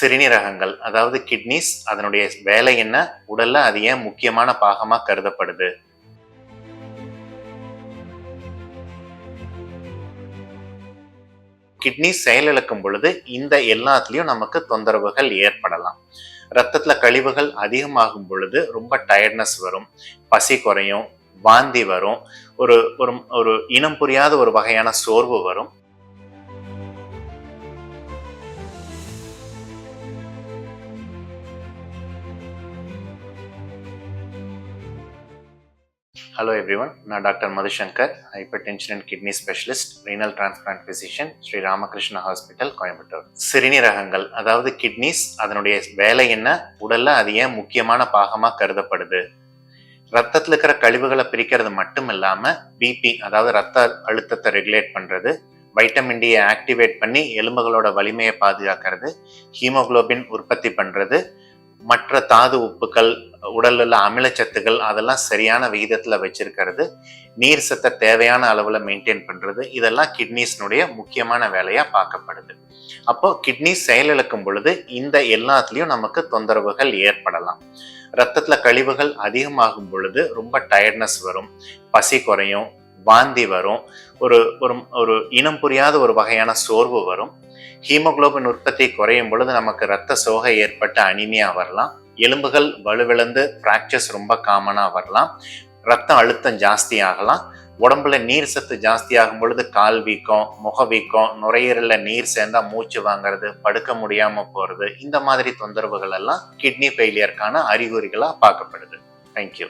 சிறுநீரகங்கள் அதாவது கிட்னிஸ் அதனுடைய வேலை என்ன? உடல்ல அது ஏன் முக்கியமான பாகமாக கருதப்படுது? கிட்னி செயலிழக்கும் பொழுது இந்த எல்லாத்துலேயும் நமக்கு தொந்தரவுகள் ஏற்படலாம். ரத்தத்தில் கழிவுகள் அதிகமாகும் பொழுது ரொம்ப டயர்ட்னஸ் வரும் பசி குறையும் வாந்தி வரும் ஒரு ஒரு இனம் புரியாத ஒரு வகையான சோர்வு வரும். ஹலோ எவ்ரி ஒன் நான் doctor Madhusankar. Hypertension and kidney specialist renal transplant physician Sri Ramakrishna hospital Coimbatore. சிறுநீரகங்கள் அதாவது கிட்னிஸ் அதனுடைய வேலை என்ன உடலில் அது ஏன் முக்கியமான பாகமாக கருதப்படுது? ரத்தத்தில் இருக்கிற கழிவுகளை பிரிக்கிறது மட்டும் இல்லாமல் பிபி அதாவது ரத்த அழுத்தத்தை ரெகுலேட் பண்ணுறது வைட்டமின் டியை ஆக்டிவேட் பண்ணி எலும்புகளோட வலிமையை பாதுகாக்கிறது ஹீமோகுளோபின் உற்பத்தி பண்ணுறது மற்ற தாது உப்புக்கள் உடலில் உள்ள அமிலச்சத்துகள் அதெல்லாம் சரியான விகிதத்தில் வச்சிருக்கிறது. நீர் சத்தை தேவையான அளவில் மெயின்டைன் பண்ணுறது இதெல்லாம் கிட்னிஸ்னுடைய முக்கியமான வேலையாக பார்க்கப்படுது. அப்போ கிட்னி செயலிழக்கும் பொழுது இந்த எல்லாத்துலேயும் நமக்கு தொந்தரவுகள் ஏற்படலாம். ரத்தத்தில் கழிவுகள் அதிகமாகும் பொழுது ரொம்ப டயர்ட்னஸ் வரும் பசி குறையும் வாந்தி வரும் ஒரு ஒரு இனம் புரியாத ஒரு வகையான சோர்வு வரும். ஹீமோகுளோபின் உற்பத்தி குறையும் பொழுது நமக்கு ரத்த சோகை ஏற்பட்டு அனிமியா வரலாம். எலும்புகள் வலுவிழந்து ஃப்ராக்சர்ஸ் ரொம்ப காமனாக வரலாம். ரத்த அழுத்தம் ஜாஸ்தி ஆகலாம். உடம்புல நீர் சத்து ஜாஸ்தி ஆகும் பொழுது கால் வீக்கம் முக வீக்கம் நுரையீரலில் நீர் சேர்ந்தா மூச்சு வாங்குறது படுக்க முடியாமல் போகிறது இந்த மாதிரி தொந்தரவுகள் எல்லாம் கிட்னி ஃபெயிலியருக்கான அறிகுறிகளாக பார்க்கப்படுது. தேங்க்யூ